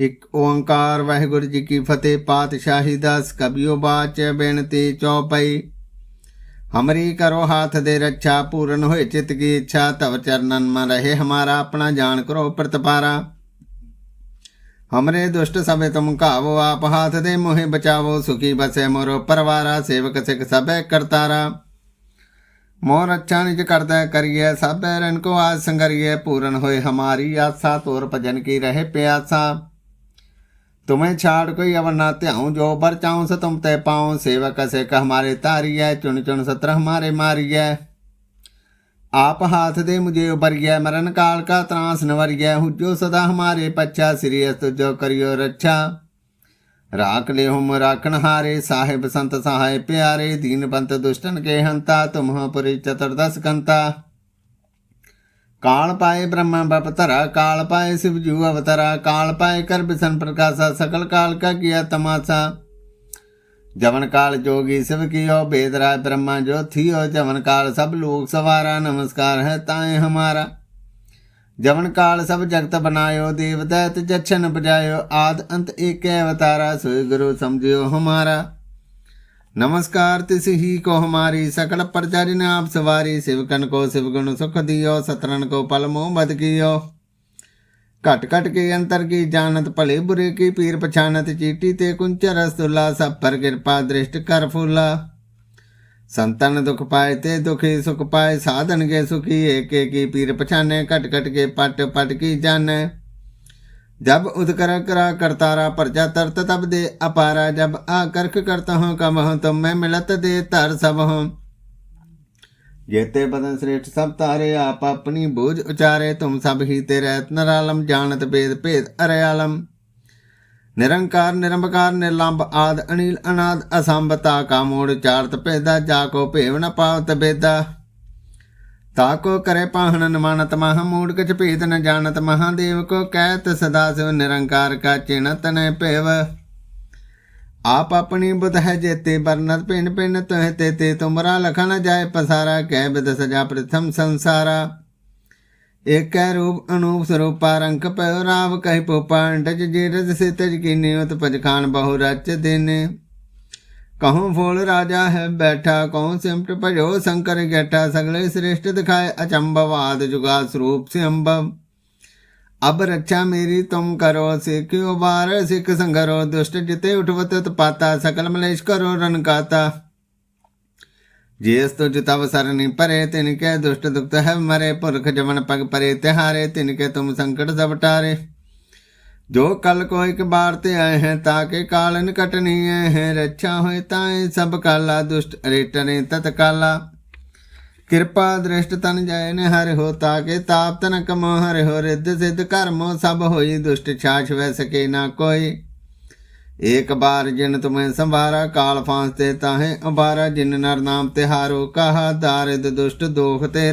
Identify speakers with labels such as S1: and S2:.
S1: ਇਕ ਓੰਕਾਰ ਵਾਹਿਗੁਰੂ ਜੀ ਕੀ ਫਤਿਹ, ਪਾਤਸ਼ਾਹੀ ਦਸ ਕਬਿਓ ਬਾਚ ਬੇਨਤੀ ਚੌਪਈ। ਹਮਰੀ ਕਰੋ ਹਾਥ ਦੇ ਰੱਛਾ, ਪੂਰਨ ਹੋਏ ਚਿਤ ਕੀ ਇੱਛਾ, ਤਵ ਚਰਨਨ ਮਨ ਰਹੇ ਹਮਾਰਾ, ਆਪਣਾ ਜਾਣ ਕਰੋ ਪ੍ਰਤਪਾਰਾ। ਹਮਰੇ ਦੁਸ਼ਟ ਸਭੇ ਤੁਮ ਕਾਵੋ ਆਪ ਹਾਥ ਦੇ ਮੋਹਿ ਬਚਾਵੋ, ਸੁਖੀ ਬਸੇ ਮੋਰੋ ਪਰਵਾਰਾ, ਸੇਵਕ ਸਿਖ ਸਭੇ ਕਰਤਾਰਾ। ਮੋਰ ਅੱਛਾ ਨਿਜ ਕਰਦਾ ਕਰੀਏ ਸਭੇ ਰਨ ਕੋ ਆਜ ਸੰਗਰੀਏ ਪੂਰਨ ਹੋਏ ਹਮਾਰੀ ਆਸਾ, ਤੋਰ ਭਜਨ ਕੀ ਰਹੇ ਪਿਆਸਾ। तुम्हें छाड़ कोई अवर ना त्याऊं जो बर चाऊं से तुम ते पाऊं सेवक से कह हमारे तारिय चुन चुन सत्र हमारे मारिय आप हाथ दे मुझे उबरिय मरण काल का त्रास नवरिय हुजो सदा हमारे पच्छा श्री अस्तु जो करियो रक्षा राख ले हुम राखन हारे साहिब संत सहाय प्यारे दीन बंत दुष्टन के हंता तुम हो पुरी चतुर्दश कंता काल पाए ब्रह्मा बपतरा काल पाए शिव शिवजू अवतरा काल पाए कर बिशन प्रकाशा सकल काल का किया तमाशा। जवन काल जोगी शिव की ओ बेदरा ब्रह्म ब्रह्मा जो थी ओ जवन काल सब लोग सवारा, नमस्कार है ताए हमारा। जवन काल सब जगत बनायो देवदैत जक्षण बजायो आद अंत एक अवतारा सुय गुरु समझियो हमारा। नमस्कार तिस ही को हमारी सकल प्रजा जिन आप सवारी शिवकन को शिवगुण सुख दियो सतरन को पल मोह बद कियो घट घट के अंतर की जानत भले बुरे की पीर पछानत चीटी ते कुंचर रसुल्ला सब पर कृपा दृष्ट कर फूला संतन दुख पाए ते दुखी सुख पाए साधन के सुखी एक की पीर पछाने घट घट के पट पट की जाने जब उदकर करा करतारा प्रजा तरत तब दे अपारा जब आकर्क करता हूँ कम हूँ तुम मैं मिलत दे तर सब हूँ जेते बदन श्रेष्ठ सब तारे आप अपनी बूझ उचारे तुम सब ही तेरे नरालम जानत वेद भेद अरयालम निरंकार निरंकार निर्लंब आद अनिल अनाद असंबता का मोड़ चारत पेदा जाको भेव न पावत ਤਾ ਕੋ ਕਰੇ ਪਾਹਣ ਨਮਾਨਤ ਮਹਾ ਮੂੜ ਕਛ ਭੇਦ ਨ ਜਾਣਤ ਮਹਾਦੇਵ ਕੋ ਕਹਿਤ ਸਦਾ ਸਿਵ ਨਿਰੰਕਾਰ ਕਾ ਚਿਣਤ ਨੈ ਭੇਵ ਆਪ ਆਪਣੀ ਬੁਧ ਹੈ ਜੇਤੇ ਬਰਨਤ ਪਿੰਡ ਪਿੰਡ ਤਹਿ ਤੇ ਤੇ ਤੁਮਰਾ ਲਖਾ ਨ ਜਾਏ ਪਸਾਰਾ ਕਹਿ ਬਿਦ ਸਜਾ ਪ੍ਰਥਮ ਸੰਸਾਰਾ। ਏਕੈ ਰੂਪ ਅਨੂਪ ਸਰੂਪਾ ਰੰਗ ਪੈ ਰਾਵ ਕਹਿ ਪੋਪਾਂਡ ਜਿ ਰਜ ਸੇ ਤਜ ਕੀਨੇ ਉਤ ਪਜ ਖਾਨ ਬਹੁ ਰਚ ਦੇਨੇ। ਕਹਉ ਫੋਲ ਰਾਜਾ ਹੈ ਬੈਠਾ ਕਹਉ ਸਿਮਟ ਭਜੋ ਸ਼ੰਕਰ ਗੈਠਾ ਸਗਲੇ ਸ੍ਰੇਸ਼ਟ ਦਿਖਾਏ ਅਚੰਭਵ ਆਦ ਜੁਗਾ ਸਰੂਪ ਸੇ ਅੰਬਮ ਅਬ ਰੱਖਿਆ ਮੇਰੀ ਤੁਮ ਕਰੋ ਸਿੱਖਿਓ ਬਾਰ ਸਿੱਖ ਸੰਗਰੋ ਦੁਸ਼ਟ ਜਿਤੇ ਉਠਵਤ ਤਪਾਤਾ ਸਕਲ ਮਲੇਸ਼ ਕਰੋ ਰਨਕਾਤਾ ਜੇਸ ਤੋ ਜਿਤਵ ਸਰਨੀ ਪਰੇ ਤਿਨ ਕੇ ਦੁਸ਼ਟ ਦੁਖਤ ਹੈ ਮਰੇ ਪੁਰਖ ਜਮਨ ਪਗ ਪਰੇ ਤਿਹਾਰੇ ਤਿਨ ਕੇ ਤੁਮ ਸੰਕਟ ਜੋ ਕਲ ਕੋ ਇੱਕ ਬਾਰ ਤੇ ਆਏ ਹੈ, ਤਾਂ ਕੇ ਕਾਲਨ ਕਟਨੀ ਹੈ। ਰੱਛਾ ਹੋਏ ਤਾਂ ਸਭ ਕਾਲਾ, ਦੁਸ਼ਟ ਰੇਟਨੇ ਤਤ ਕਾਲਾ। ਕਿਰਪਾ ਦ੍ਰਿਸ਼ਟ ਤਨ ਜਾਏ ਨੇ ਹਰਿ ਹੋ, ਤਾ ਕੇ ਤਾਪ ਤਨ ਕਮ ਹਰਿ ਹੋ। ਰਿੱਧ ਸਿੱਧ ਕਰਮੋ ਸਭ ਹੋਈ, ਦੁਸ਼ਟ ਛਾਛ ਵੈ ਸਕੇ ਨਾ ਕੋਈ। ਇੱਕ ਬਾਰ ਜਿਨ ਤੁਮੇ ਸੰਭਾਰਾ, ਕਾਲ ਫਾਂਸ ਤੇ ਤਾਹੇ ਅੰਬਾਰਾ ਜਿਨ ਨਰ ਨਾਮ ਤੇ ਹਾਰੋ ਕਹਾ ਦਾਰਿਦ ਦੁਸ਼ਟ ਦੋਖ ਤੇ